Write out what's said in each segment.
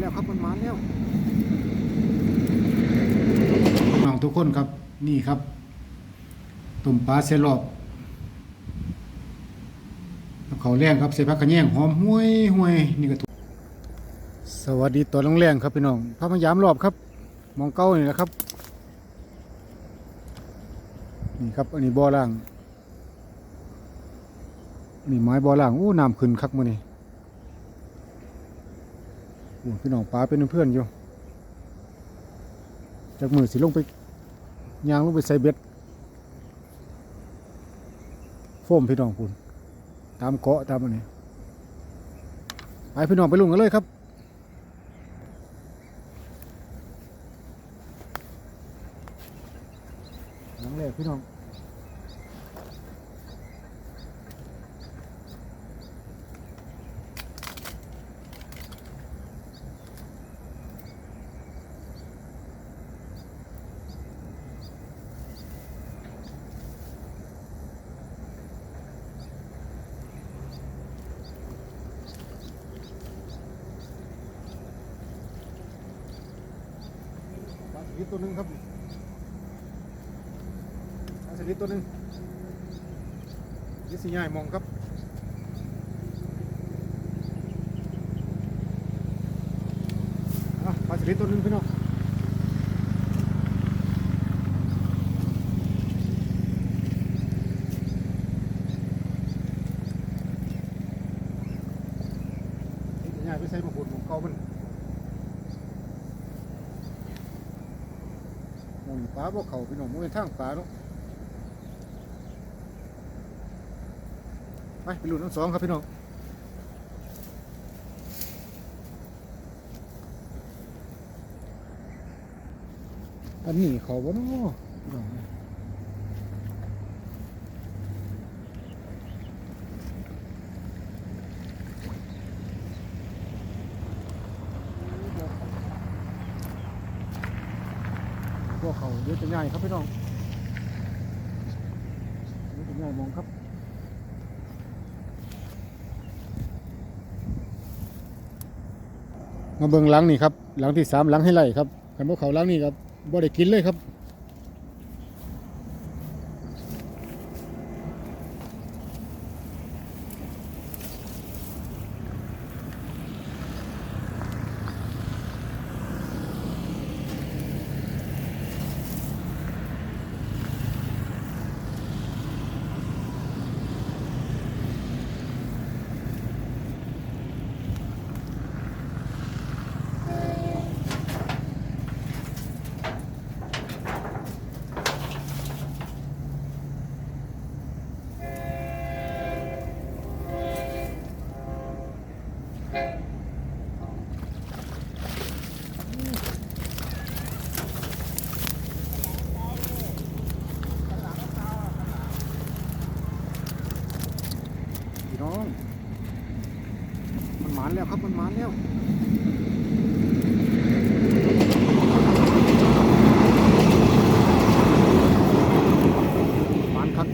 แล้วครับมันมาแล้วน้องทุกคนครับนี่ครับตุ่มปลาเซลอบแล้วเขาแรงครับใส่ผักกระแยงหอมห้วยห้วยนี่ก็ถูกสวัสดีตอนแรงครับพี่น้องพระพยายามรอบครับ มองเก้านี่แหละครับนี่ครับอันนี้บ่อล่างนี่ไม้บ่อล่างอู้น้ำขึ้นคักมื้อนี้ พี่น้องปลาเป็นเพื่อนอยู่จากมือสิลงไปยางลงไปใส่เบ็ดโฟมพี่น้องคุณตามเกาะตามอันนี้ไปพี่น้องไปลุงกันเลยครับหลังแรกพี่น้อง ป ลิดตัวนึงครับปลาสลิดตัวนึงยี่สิใหญ่มองครับอะปลาสลิดตัวนึงพี่น้องยี่สิใหญ่ไปใส่มะกรูดของเก่ามัน หมุนปลาบ่เขาพี่น้องมือทางป่าเนาะไปไปลุ้นทั้งสองครับพี่น้องอันนี้เขาบ่เนาะพี่น้องพ วเขาเดี๋ยวจะง่ายครับพี่น้องเดี๋ยวจะง่ายมองครับมาเบิ้งหลังนี่ครับหลังที่สามหลังให้ไล่ครับกันพวกเขาหลังนี่ครับบ่ได้กินเลยครับ พี่น้อง มันหมานแล้วครับ มันหมานแล้ว หมานครับ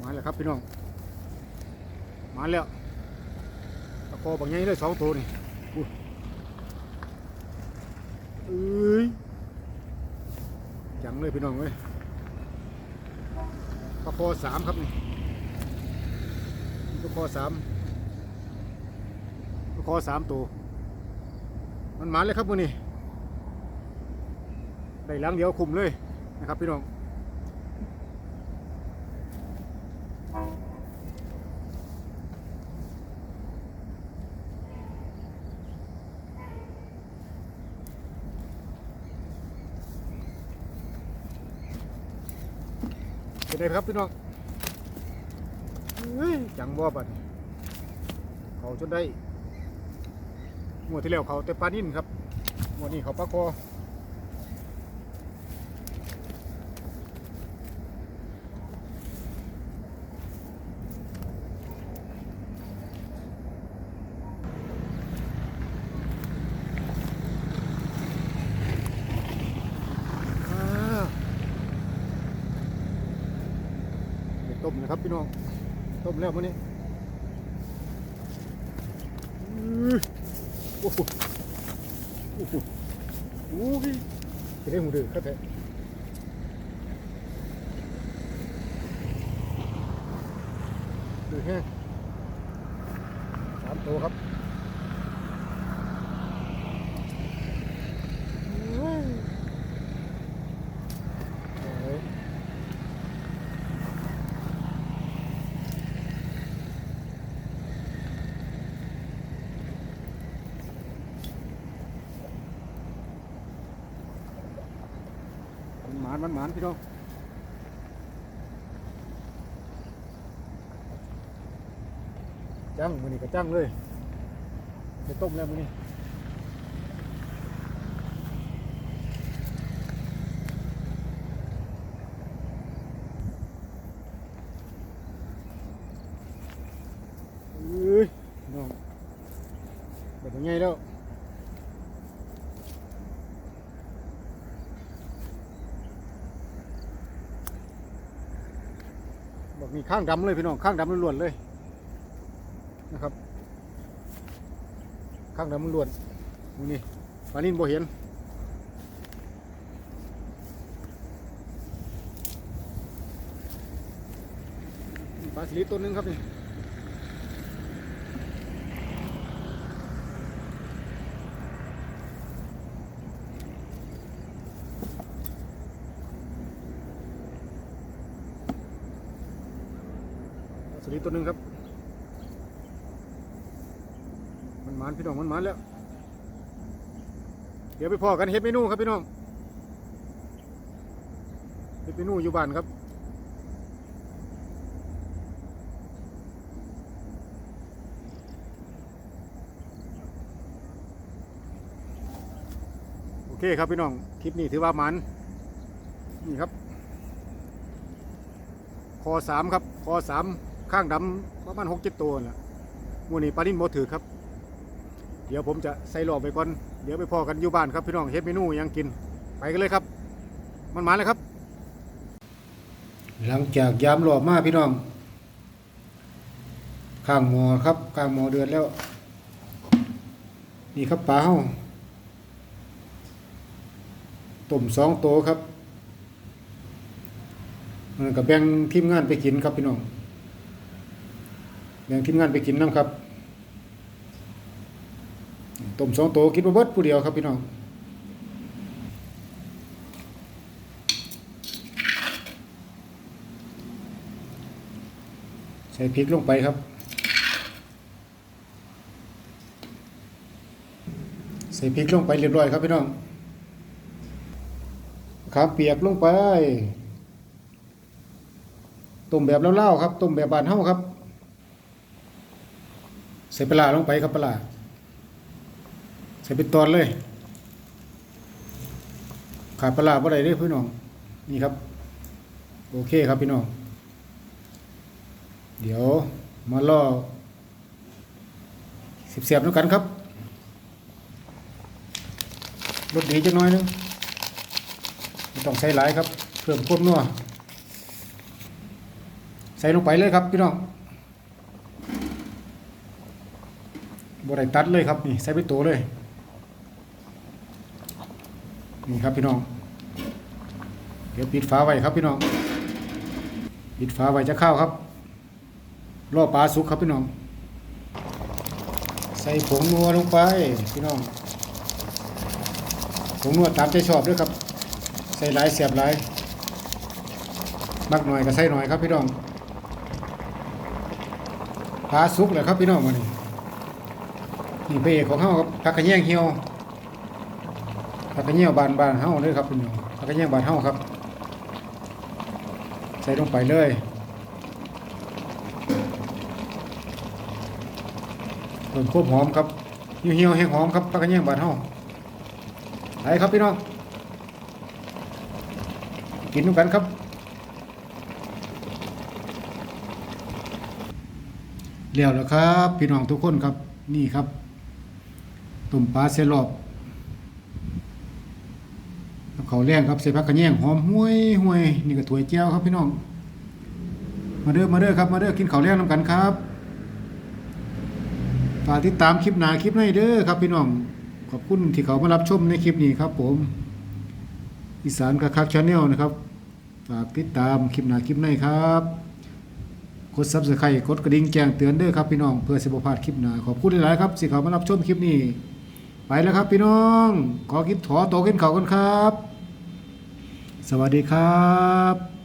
มาแล้วครับพี่น้อง มาแล้ว ตะโกบางไงเลยสองตัวนี่เอ้ยจังเลยพี่น้องเว้ยปลาคอสามครับนี่ปลาคอสามปลาคอสามตัว มันหมาเลยครับมือนี่ได้หลังเดียวคุมเลยนะครับพี่น้อง เป็นไงครับพี่น้องยจังบ่บัดนี้เขาจนได้งวดที่แล้วเขาแต่ปลานิ่นครับงวดนี้เขาปลาคออ่า ครับพี่น้องต้มแล้วมื้อนี้โอ้โหโอ้โหโอ้ยจะได้หมูดื้อครับแท้ดื้อแห้งสามตัวครับอื้อโอ้ย มันหมานมันหมานพี่น้องจังมือนี่ก็จังเลยไปต้มแล้วมือนี่เอ้ยพี่น้องแบบยังไงแล้ว มีข้างดำเลยพี่น้องข้างดำล้วนๆเลยนะครับ ข้างดำล้วนดูนี่ปลานินโบเห็นปลาสลิดตัวหนึงครับนี่ ปลาสลิดตัวหนึ่งครับ มันมานพี่น้องมันมานแล้ว เดี๋ยวไปพอกันเฮ็ดเมนูครับพี่น้องเฮ็ดเมนูอยู่บ้านครับโอเคครับพี่น้อง คลิปนี้ถือว่ามันนี่ครับ คอสามครับ คอสาม ข้างดำประมาณหกเจ็ดตัวน่ะมูนี่ปลานิ่นโมถือครับ เดี๋ยวผมจะใส่หลอบไปก่อน เดี๋ยวไปพอกันอยู่บ้านครับพี่น้องเฮ็ดเมนูยังกิน ไปกันเลยครับ มันมาเลยครับ หลังจากยามหลอบมาพี่น้อง ข้างหมอครับ ข้างหมอเดือดแล้ว นี่ครับปลาเฮาต้มสองโตวครับมันก็แบ่งทีมงานไปกินครับพี่น้อง แบ่งทีมงานไปกินน้ำครับต้มสองโตกินบ่เบิดผู้เดียวครับพี่น้องใส่พริกลงไปครับ ใส่พริกลงไปเรียบร้อยครับพี่น้องครับเปียกลงไปต้มแบบเล่าๆครับต้มแบบบานเฮาครับ ใส่ปลาลงไปครับปลาใส่เป็นตอนเลย ขาดปลาร้าบ่ได้เด้พี่น้อง นี่ครับ โอเคครับพี่น้อง เดี๋ยวมาล่อสิบเสียบด้วยกันครับรสดีจังน้อยหนึงไม่ต้องใส่หลายครับ เพิ่มข้นนัวใส่ลงไปเลยครับพี่น้อง บได้ตัดเลยครับนี่ใส่ไปตัวเลยนี่ครับพี่น้อง เดี๋ยวปิดฝาไว้ครับพี่น้อง ปิดฝาไว้จะเข้าครับรอปลาสุกครับพี่น้อง ใส่ผงนัวลงไปพี่น้องผงนัวตามใจชอบด้วยครับ ใส่หลายเสียบหลายมักหน่อยก็ใส่หน่อยครับพี่น้องปลาสุกเลยครับพี่น้องวันนี้ นี่พระเอกของเฮาครับผักกระแยงเหี่ยวผักกระแยงบานบานเฮาเลยครับพี่น้องผักกระแยงบานเฮาครับ ใส่ลงไปเลยเพิ่มควบหอมครับเหี่ยวแห้งหอมครับผักกระแยงบานเฮาไปครับพี่น้องกินด้วยกันครับเลี้ยวแล้วครับ พี่น้องทุกคนครับนี่ครับ ต้มปลาเสลอบเขาแรงครับใส่ผักกระแยงหอมห้วยห้วยนี่ก็ถ้วยแก้วครับพี่น้อง มาเด้อมาเด้อครับมาเด้อกินข้าแลงนํกันครับฝากติดตามคลิปหนาคลิปในเด้อครับพี่น้องขอบคุณที่เขามารับชมในคลิปนี้ครับผม อีสานกะคักชาแนลนะครับฝากติดตามคลิปหนาคลิปในครับกดซับสไครต์กดกระดิ่งแจ้งเตือนเด้อครับพี่น้องเพื่อสิบพลาดคลิปหนาขอบคุณหลายๆครับสิเขามารับชมคลิปนี้ ไปแล้วครับพี่น้อง ขอคิดถอโตวกินเขากันครับ สวัสดีครับ